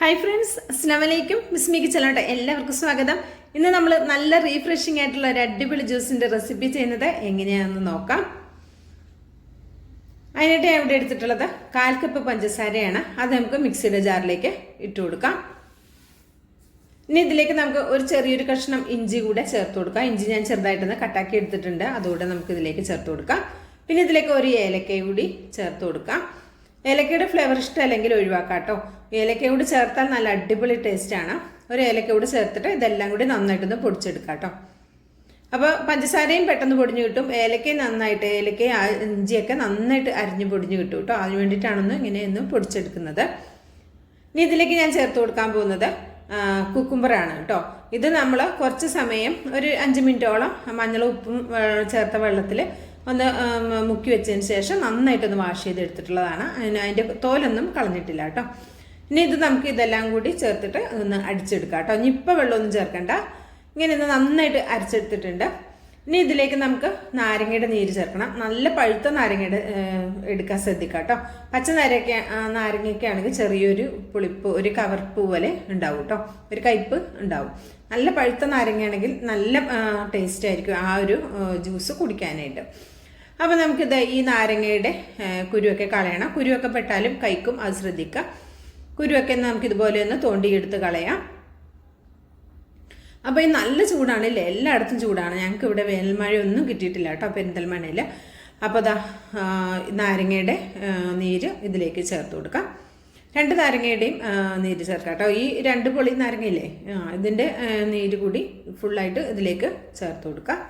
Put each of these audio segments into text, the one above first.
Hi friends അസ്ലാമലൈക്കും മിസ്മി കിച്ചലോട്ടെ എല്ലാവർക്കും സ്വാഗതം. ഇന്ന് നമ്മൾ നല്ല റീഫ്രഷിംഗ് ആയിട്ടുള്ള ഒരു അടിപൊളി ജ്യൂസിന്റെ റെസിപ്പി ചെയ്യുന്നത് എങ്ങനെയാണെന്ന് നോക്കാം. അതിനായിട്ട് ഞാൻ ഇവിടെ എടുത്തിട്ടുള്ളത് കാൽ കപ്പ് പഞ്ചസാരയാണ്. അത് നമുക്ക് മിക്സിയുടെ ജാറിലേക്ക് ഇട്ട് കൊടുക്കാം. ഇനി ഇതിലേക്ക് നമുക്ക് ഒരു ചെറിയൊരു കഷ്ണം ഇഞ്ചി കൂടെ ചേർത്ത് കൊടുക്കാം. ഇഞ്ചി ഞാൻ ചെറുതായിട്ടൊന്ന് കട്ടാക്കി എടുത്തിട്ടുണ്ട്. അതുകൂടെ നമുക്ക് ഇതിലേക്ക് ചേർത്ത് കൊടുക്കാം. പിന്നെ ഇതിലേക്ക് ഒരു ഏലക്ക കൂടി ചേർത്ത് കൊടുക്കാം. ഏലക്കയുടെ ഫ്ലേവർ ഇഷ്ടമല്ലെങ്കിൽ ഒഴിവാക്കാം കേട്ടോ. ഏലക്ക കൂടി ചേർത്താൽ നല്ല അടിപൊളി ടേസ്റ്റാണ് ഒരു ഏലക്ക കൂടി ചേർത്തിട്ട് ഇതെല്ലാം കൂടി നന്നായിട്ടൊന്ന് പൊടിച്ചെടുക്കാം കേട്ടോ. അപ്പോൾ പഞ്ചസാരയും പെട്ടെന്ന് പൊടിഞ്ഞു കിട്ടും. ഏലക്കയും നന്നായിട്ട് ഏലക്കയും ഇഞ്ചിയൊക്കെ നന്നായിട്ട് അരിഞ്ഞ് പൊടിഞ്ഞു കിട്ടും കേട്ടോ. അതിന് വേണ്ടിയിട്ടാണൊന്ന് ഇങ്ങനെ ഒന്ന് പൊടിച്ചെടുക്കുന്നത്. ഇനി ഇതിലേക്ക് ഞാൻ ചേർത്ത് കൊടുക്കാൻ പോകുന്നത് കുക്കുംബറാണ് കേട്ടോ. ഇത് നമ്മൾ കുറച്ച് സമയം ഒരു അഞ്ച് മിനിറ്റോളം മഞ്ഞളും ഉപ്പും ചേർത്ത വെള്ളത്തിൽ ഒന്ന് മുക്കി വെച്ചതിന് ശേഷം നന്നായിട്ടൊന്ന് വാഷ് ചെയ്തെടുത്തിട്ടുള്ളതാണ്. അതിന്റെ തോലൊന്നും കളഞ്ഞിട്ടില്ല കേട്ടോ. ഇനി ഇത് നമുക്ക് ഇതെല്ലാം കൂടി ചേർത്തിട്ട് ഒന്ന് അടിച്ചെടുക്കാം കേട്ടോ. ഇനി ഇപ്പോൾ വെള്ളമൊന്നും ചേർക്കണ്ട. ഇങ്ങനെ ഒന്ന് നന്നായിട്ട് അരച്ചെടുത്തിട്ടുണ്ട്. ഇനി ഇതിലേക്ക് നമുക്ക് നാരങ്ങയുടെ നീര് ചേർക്കണം. നല്ല പഴുത്ത നാരങ്ങയുടെ എടുക്കാൻ ശ്രദ്ധിക്കാം കേട്ടോ. പച്ച നാരങ്ങ നാരങ്ങയൊക്കെ ആണെങ്കിൽ ചെറിയൊരു പുളിപ്പ് ഒരു കവർപ്പ് പോലെ ഉണ്ടാവും കേട്ടോ. ഒരു കയ്പ്പ് ഉണ്ടാവും. നല്ല പഴുത്ത നാരങ്ങയാണെങ്കിൽ നല്ല ടേസ്റ്റ് ആയിരിക്കും ആ ഒരു ജ്യൂസ് കുടിക്കാനായിട്ട്. അപ്പോൾ നമുക്കിത് ഈ നാരങ്ങയുടെ കുരുവൊക്കെ കളയണം. കുരുവൊക്കെ പെട്ടാലും കൈക്കും അത് ശ്രദ്ധിക്കുക കുരുവൊക്കെ നമുക്കിതുപോലെ ഒന്ന് തോണ്ടിയെടുത്ത് കളയാം. അപ്പോൾ ഈ നല്ല ചൂടാണല്ലേ? എല്ലായിടത്തും ചൂടാണ്. ഞങ്ങൾക്ക് ഇവിടെ വേനൽമഴയൊന്നും കിട്ടിയിട്ടില്ല കേട്ടോ പെരിന്തൽമണ്ണയിൽ അപ്പോൾ അതാ നാരങ്ങയുടെ നീര് ഇതിലേക്ക് ചേർത്ത് കൊടുക്കാം. രണ്ട് നാരങ്ങയുടെയും നീര് ചേർക്കാം കേട്ടോ. ഈ രണ്ട് പൊളി നാരങ്ങയില്ലേ? ഇതിന്റെ നീര് കൂടി ഫുള്ളായിട്ട് ഇതിലേക്ക് ചേർത്ത് കൊടുക്കാം.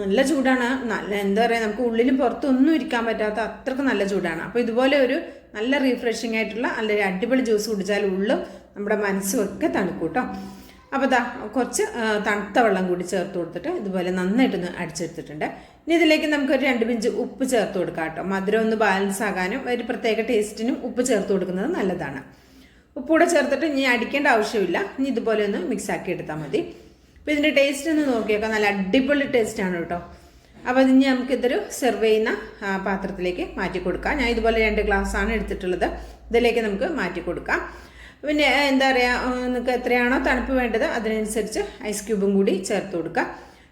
നല്ല ചൂടാണ്. നല്ല എന്താ പറയുക നമുക്ക് ഉള്ളിലും പുറത്തൊന്നും ഇരിക്കാൻ പറ്റാത്ത അത്രയ്ക്ക് നല്ല ചൂടാണ്. അപ്പോൾ ഇതുപോലെ ഒരു നല്ല റീഫ്രഷിംഗ് ആയിട്ടുള്ള നല്ലൊരു അടിപൊളി ജ്യൂസ് കുടിച്ചാൽ ഉള്ളും നമ്മുടെ മനസ്സും ഒക്കെ തണുക്കും കേട്ടോ അപ്പോൾ ദാ കുറച്ച് തണുത്ത വെള്ളം കൂടി ചേർത്ത് കൊടുത്തിട്ട് ഇതുപോലെ നന്നായിട്ടൊന്ന് അടിച്ചെടുത്തിട്ടുണ്ട്. ഇനി ഇതിലേക്ക് നമുക്കൊരു രണ്ട് പിഞ്ച് ഉപ്പ് ചേർത്ത് കൊടുക്കാം കേട്ടോ മധുരം ഒന്ന് ബാലൻസ് ആകാനും ഒരു പ്രത്യേക ടേസ്റ്റിനും ഉപ്പ് ചേർത്ത് കൊടുക്കുന്നത് നല്ലതാണ്. ഉപ്പ് കൂടെ ചേർത്തിട്ട് ഇനി അടിക്കേണ്ട ആവശ്യമില്ല. ഇനി ഇതുപോലെ ഒന്ന് മിക്സ് ആക്കി എടുത്താൽ മതി. അപ്പോൾ ഇതിന്റെ ടേസ്റ്റ് ഒന്ന് നോക്കിയേക്കാം. നല്ല അടിപൊളി ടേസ്റ്റ് ആണ് കേട്ടോ. അപ്പോൾ ഇനി നമുക്കിതൊരു സെർവ് ചെയ്യുന്ന പാത്രത്തിലേക്ക് മാറ്റി കൊടുക്കാം. ഞാൻ ഇതുപോലെ രണ്ട് ഗ്ലാസ്സാണ് എടുത്തിട്ടുള്ളത്. ഇതിലേക്ക് നമുക്ക് മാറ്റി കൊടുക്കാം. പിന്നെ എന്താ പറയുക നിങ്ങൾക്ക് എത്രയാണോ തണുപ്പ് വേണ്ടത് അതിനനുസരിച്ച് ഐസ് ക്യൂബും കൂടി ചേർത്ത് കൊടുക്കുക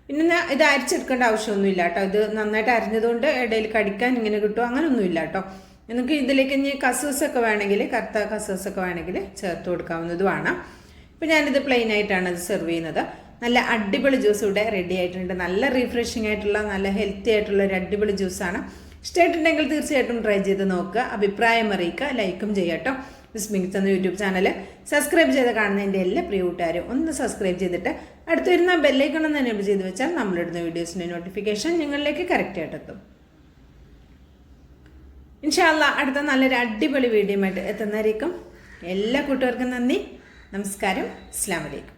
പിന്നെ ഇത് അരിച്ചെടുക്കേണ്ട ആവശ്യമൊന്നുമില്ല കേട്ടോ. ഇത് നന്നായിട്ട് അരിഞ്ഞതുകൊണ്ട് ഇടയിൽ കടിക്കാൻ ഇങ്ങനെ കിട്ടും അങ്ങനെയൊന്നുമില്ല കേട്ടോ. നിങ്ങൾക്ക് ഇതിലേക്ക് ഇനി കസൂസൊക്കെ വേണമെങ്കിൽ കറുത്ത കസൂസൊക്കെ വേണമെങ്കിൽ ചേർത്ത് കൊടുക്കാവുന്നതുമാണ്. ഇപ്പം ഞാനിത് പ്ലെയിൻ ആയിട്ടാണ് ഇത് സെർവ് ചെയ്യുന്നത്. നല്ല അടിപൊളി ജ്യൂസ് ഇവിടെ റെഡി ആയിട്ടുണ്ട്. നല്ല റീഫ്രഷിംഗ് ആയിട്ടുള്ള നല്ല ഹെൽത്തി ആയിട്ടുള്ള ഒരു അടിപൊളി ജ്യൂസാണ് ഇഷ്ടമായിട്ടുണ്ടെങ്കിൽ തീർച്ചയായിട്ടും ട്രൈ ചെയ്ത് നോക്കുക. അഭിപ്രായം അറിയിക്കുക. ലൈക്കും ചെയ്യട്ടോ വിസ്മിക്സ് എന്ന യൂട്യൂബ് ചാനൽ സബ്സ്ക്രൈബ് ചെയ്ത് കാണുന്ന എന്റെ എല്ലാ പ്രിയ കൂട്ടുകാരും ഒന്ന് സബ്സ്ക്രൈബ് ചെയ്തിട്ട് അടുത്ത് വരുന്ന ബെല്ലൈക്കണം തന്നെ ചെയ്ത് വെച്ചാൽ നമ്മളിടുന്ന വീഡിയോസിന്റെ നോട്ടിഫിക്കേഷൻ നിങ്ങളിലേക്ക് കറക്റ്റായിട്ട് എത്തും. ഇൻഷാല്ല അടുത്ത നല്ലൊരു അടിപൊളി വീഡിയോ ആയിട്ട് എത്തുന്നതായിരിക്കും. എല്ലാ കൂട്ടുകാർക്കും നന്ദി. നമസ്കാരം. അസ്ലാം വലൈക്കും